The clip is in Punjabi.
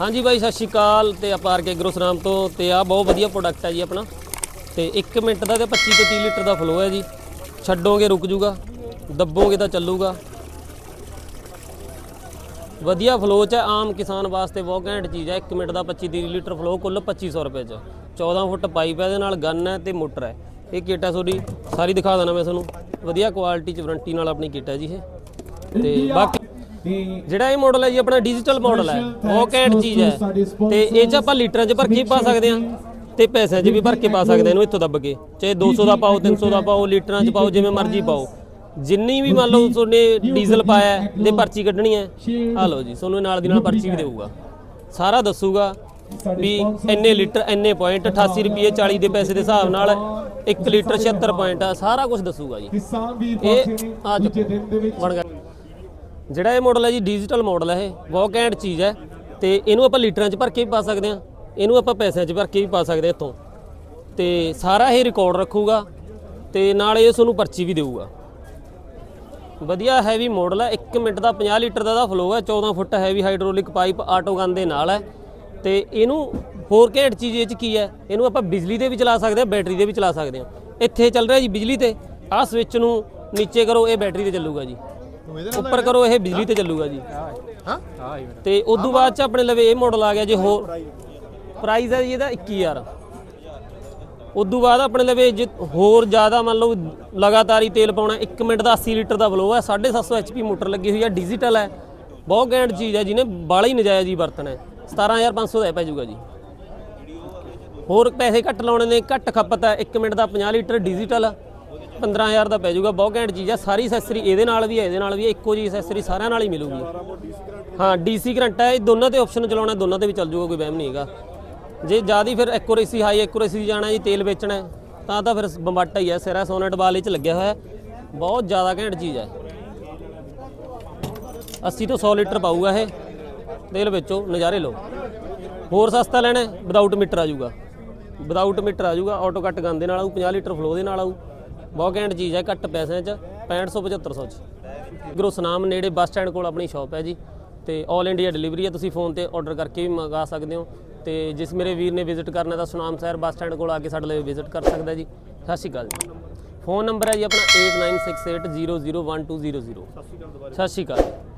ਹਾਂਜੀ ਬਾਈ ਸਤਿ ਸ਼੍ਰੀ ਅਕਾਲ ਤੇ ਆਪਾਂ ਆਰ ਕੇ ਗਰੋਸਰਾਮ ਤੋਂ ਤੇ ਆ ਬਹੁਤ ਵਧੀਆ ਪ੍ਰੋਡਕਟ ਹੈ ਜੀ ਆਪਣਾ। ਤੇ 1 ਮਿੰਟ ਦਾ ਤੇ 25 ਤੋਂ 30 ਲੀਟਰ ਦਾ ਫਲੋ ਹੈ ਜੀ। ਛੱਡੋਗੇ ਰੁਕ ਜੂਗਾ ਦੱਬੋਗੇ ਤਾਂ ਚੱਲੂਗਾ। ਵਧੀਆ ਫਲੋ ਚ ਹੈ, ਆਮ ਕਿਸਾਨ ਵਾਸਤੇ ਬਹੁਤ ਘੈਂਟ ਚੀਜ਼ ਹੈ। 1 ਮਿੰਟ ਦਾ 25 30 ਲੀਟਰ ਫਲੋ ਕੁੱਲ 2500 ਰੁਪਏ ਚ। 14 ਫੁੱਟ ਪਾਈਪ ਹੈ ਇਹਦੇ ਨਾਲ ਗਨ ਹੈ ਤੇ ਮੋਟਰ ਹੈ। ਇਹ ਕਿੱਟ ਹੈ ਤੁਹਾਡੀ ਸਾਰੀ ਦਿਖਾ ਦੇਣਾ ਮੈਂ ਤੁਹਾਨੂੰ। ਵਧੀਆ ਕੁਆਲਿਟੀ ਚ ਵਾਰੰਟੀ ਨਾਲ ਆਪਣੀ ਕਿੱਟ ਹੈ ਜੀ ਇਹ। ਤੇ ਬਾਕੀ ਜਿਹੜਾ ਇਹ ਮਾਡਲ ਹੈ ਜੀ ਆਪਣਾ ਡਿਜੀਟਲ ਮਾਡਲ ਹੈ। ਘੈਂਟ ਚੀਜ਼ ਹੈ? ਤੇ ਇਹ ਚ ਆਪਾਂ ਲੀਟਰਾਂ ਚ ਭਰ ਕੇ ਪਾ ਸਕਦੇ ਹਾਂ ਤੇ ਪੈਸਿਆਂ 'ਚ ਵੀ ਭਰ ਕੇ ਪਾ ਸਕਦੇ ਇਹਨੂੰ ਇੱਥੋਂ ਦੱਬ ਕੇ। ਚਾਹੇ 200 ਦਾ ਪਾਓ 300 ਦਾ ਪਾਓ ਲੀਟਰਾਂ 'ਚ ਪਾਓ ਜਿਵੇਂ ਮਰਜ਼ੀ ਪਾਓ। ਜਿੰਨੀ ਵੀ ਮੰਨ ਲਓ ਤੁਹਾਨੇ ਡੀਜ਼ਲ ਪਾਇਆ ਤੇ ਪਰਚੀ ਕੱਢਣੀ ਹੈ। ਆ ਲਓ ਜੀ ਤੁਹਾਨੂੰ ਨਾਲ ਦੀ ਨਾਲ ਪਰਚੀ ਵੀ ਦੇਊਗਾ। ਸਾਰਾ ਦੱਸੂਗਾ ਵੀ ਇੰਨੇ ਲੀਟਰ ਇੰਨੇ ਪੁਆਇੰਟ 88 ਰੁਪਏ 40 ਦੇ ਪੈਸੇ ਦੇ ਹਿਸਾਬ ਨਾਲ 1 ਲੀਟਰ 76 ਪੁਆਇੰਟ ਆ ਸਾਰਾ ਕੁਝ ਦੱਸੂਗਾ ਜੀ। ਕਿਸਾਨ ਵੀਰ ਇਹ ਆ ਦੂਜੇ ਦਿਨ ਦੇ ਵਿੱਚ ਜਿਹੜਾ ਇਹ ਮਾਡਲ ਹੈ ਜੀ ਡਿਜੀਟਲ ਮਾਡਲ ਹੈ ਇਹ। ਬਹੁਤ ਘੈਂਟ ਚੀਜ਼ ਹੈ ਤੇ ਇਹਨੂੰ ਆਪਾਂ ਲੀਟਰਾਂ 'ਚ ਭਰ ਕੇ ਵੀ ਪਾ ਸਕਦੇ ਹਾਂ। ਇਹਨੂੰ ਆਪਾਂ ਪੈਸਿਆਂ 'ਚ ਭਰ ਕੇ ਵੀ ਪਾ ਸਕਦੇ ਹਾਂ ਇੱਥੋਂ। ਤੇ ਸਾਰਾ ਇਹ ਰਿਕਾਰਡ ਰੱਖੂਗਾ ਤੇ ਨਾਲ ਇਹ ਤੁਹਾਨੂੰ ਪਰਚੀ ਵੀ ਦੇਊਗਾ। ਵਧੀਆ ਹੈਵੀ ਮਾਡਲ ਹੈ। 1 ਮਿੰਟ ਦਾ 50 ਲੀਟਰ ਦਾ ਦਾ ਫਲੋ ਹੈ। 14 foot heavy hydraulic pipe auto gun ਦੇ ਨਾਲ ਹੈ। ਤੇ ਇਹਨੂੰ ਹੋਰ ਘੈਂਟ ਚੀਜ਼ ਇਹ ਚ ਕੀ ਹੈ? ਇਹਨੂੰ ਆਪਾਂ ਬਿਜਲੀ ਤੇ ਵੀ ਚਲਾ ਸਕਦੇ ਹਾਂ ਬੈਟਰੀ ਤੇ ਵੀ ਚਲਾ ਸਕਦੇ ਹਾਂ। ਇੱਥੇ ਚੱਲ ਰਿਹਾ ਜੀ ਬਿਜਲੀ ਤੇ। ਆਹ ਸਵਿਚ ਨੂੰ ਨੀਚੇ ਕਰੋ, ਇਹ ਬੈਟਰੀ ਤੇ ਚੱਲੂਗਾ ਜੀ। ਉੱਪਰ ਕਰੋ ਇਹ ਬਿਜਲੀ ਤੇ ਚੱਲੂਗਾ ਜੀ। ਹਾਂ? ਤੇ ਉਦੋਂ ਬਾਅਦ ਚ ਆਪਣੇ ਲਵੇ ਇਹ ਮਾਡਲ ਆ ਗਿਆ ਜੀ ਹੋਰ। ਪ੍ਰਾਈਸ ਹੈ ਜੀ ਇਹਦਾ 21000 ਉਦੋਂ ਬਾਅਦ ਆਪਣੇ ਲਵੇ ਜੇ ਹੋਰ ਜ਼ਿਆਦਾ ਮੰਨ ਲਓ ਲਗਾਤਾਰ ਹੀ ਤੇਲ ਪਾਉਣਾ 1 ਮਿੰਟ ਦਾ 80 ਲੀਟਰ ਦਾ ਫਲੋ ਹੈ 750 ਐਚਪੀ ਮੋਟਰ ਲੱਗੀ ਹੋਈ ਹੈ ਡਿਜੀਟਲ ਹੈ ਬਹੁਤ ਘੈਂਟ ਚੀਜ਼ ਹੈ ਜਿਹਨੇ ਬਾਲਾ ਹੀ ਨਜਾਇਜ਼ ਹੀ ਵਰਤਣਾ ਹੈ। 17500 ਦਾ ਪੈ ਜਾਊਗਾ ਜੀ। ਹੋਰ ਪੈਸੇ ਘੱਟ ਲਾਉਣੇ ਨੇ ਘੱਟ ਖਪਤ ਹੈ 1 ਮਿੰਟ ਦਾ 50 ਲੀਟਰ ਡਿਜੀਟਲ 15000 ਦਾ ਪੈ ਜਾਊਗਾ, ਬਹੁਤ ਘੈਂਟ ਚੀਜ਼ ਆ। ਸਾਰੀ ਅਸੈਸਰੀ ਇਹਦੇ ਨਾਲ ਵੀ ਹੈ ਇਹਦੇ ਨਾਲ ਵੀ ਹੈ ਇੱਕੋ ਜੀ ਅਸੈਸਰੀ ਸਾਰਿਆਂ ਨਾਲ ਹੀ ਮਿਲੂਗੀ। ਹਾਂ ਡੀਸੀ ਕਰੰਟ ਹੈ ਇਹ ਦੋਨਾਂ ਤੇ ਆਪਸ਼ਨ ਚਲਾਉਣਾ, ਦੋਨਾਂ ਤੇ ਵੀ ਚੱਲ ਜਾਊਗਾ, ਕੋਈ ਵਹਿਮ ਨਹੀਂ ਹੈਗਾ। ਜੇ ਜ਼ਿਆਦਾ ਫਿਰ ਐਕੂਰੇਸੀ ਹਾਈ ਐਕੂਰੇਸੀ ਜਾਣਾ ਜੀ, ਤੇਲ ਵੇਚਣਾ, ਤਾਂ ਤਾਂ ਫਿਰ ਬੰਬਾਟਾ ਹੀ ਹੈ ਸਿਰਾ ਸੋਨਟ ਵਾਲੇ ਚ ਲੱਗਿਆ ਹੋਇਆ। ਬਹੁਤ ਜ਼ਿਆਦਾ ਘੈਂਟ ਚੀਜ਼ ਹੈ 80 ਤੋਂ 100 ਲੀਟਰ ਪਾਊਗਾ ਇਹ। ਤੇਲ ਵੇਚੋ, ਨਜ਼ਾਰੇ ਲਓ। ਹੋਰ ਸਸਤਾ ਲੈਣਾ, ਵਿਦਆਊਟ ਮੀਟਰ ਆ ਜਾਊਗਾ। ਵਿਦਆਊਟ ਮੀਟਰ ਆ ਜਾਊਗਾ ਆਟੋ ਕੱਟ ਗੰਦੇ ਨਾਲ ਆਊ 50 ਲੀਟਰ ਫਲੋ ਦੇ ਨਾਲ ਆਊ। ਬਹੁਤ ਘੈਂਟ ਚੀਜ਼ ਹੈ, ਘੱਟ ਪੈਸਿਆਂ 'ਚ 6500 7500 'ਚ। ਗਰੋ ਸਨਾਮ ਨੇੜੇ ਬੱਸ ਸਟੈਂਡ ਕੋਲ ਆਪਣੀ ਸ਼ਾਪ ਹੈ ਜੀ, ਤੇ 올 ਇੰਡੀਆ ਡਿਲੀਵਰੀ ਹੈ, ਤੁਸੀਂ ਫੋਨ ਤੇ ਆਰਡਰ ਕਰਕੇ ਵੀ ਮੰਗਾ ਸਕਦੇ ਹੋ। ਤੇ ਜਿਸ ਮੇਰੇ ਵੀਰ ਨੇ ਵਿਜ਼ਿਟ ਕਰਨਾ ਤਾਂ ਸੁਨਾਮ ਸ਼ਹਿਰ ਬੱਸ ਸਟੈਂਡ ਕੋਲ ਆ ਕੇ ਸਾਡੇ ਲਈ ਵਿਜ਼ਿਟ ਕਰ ਸਕਦਾ ਜੀ। ਸਤਿ ਸ਼੍ਰੀ ਅਕਾਲ ਜੀ। ਫੋਨ ਨੰਬਰ ਹੈ ਜੀ ਆਪਣਾ 8968001200 ਸਤਿ ਸ਼੍ਰੀ ਅਕਾਲ।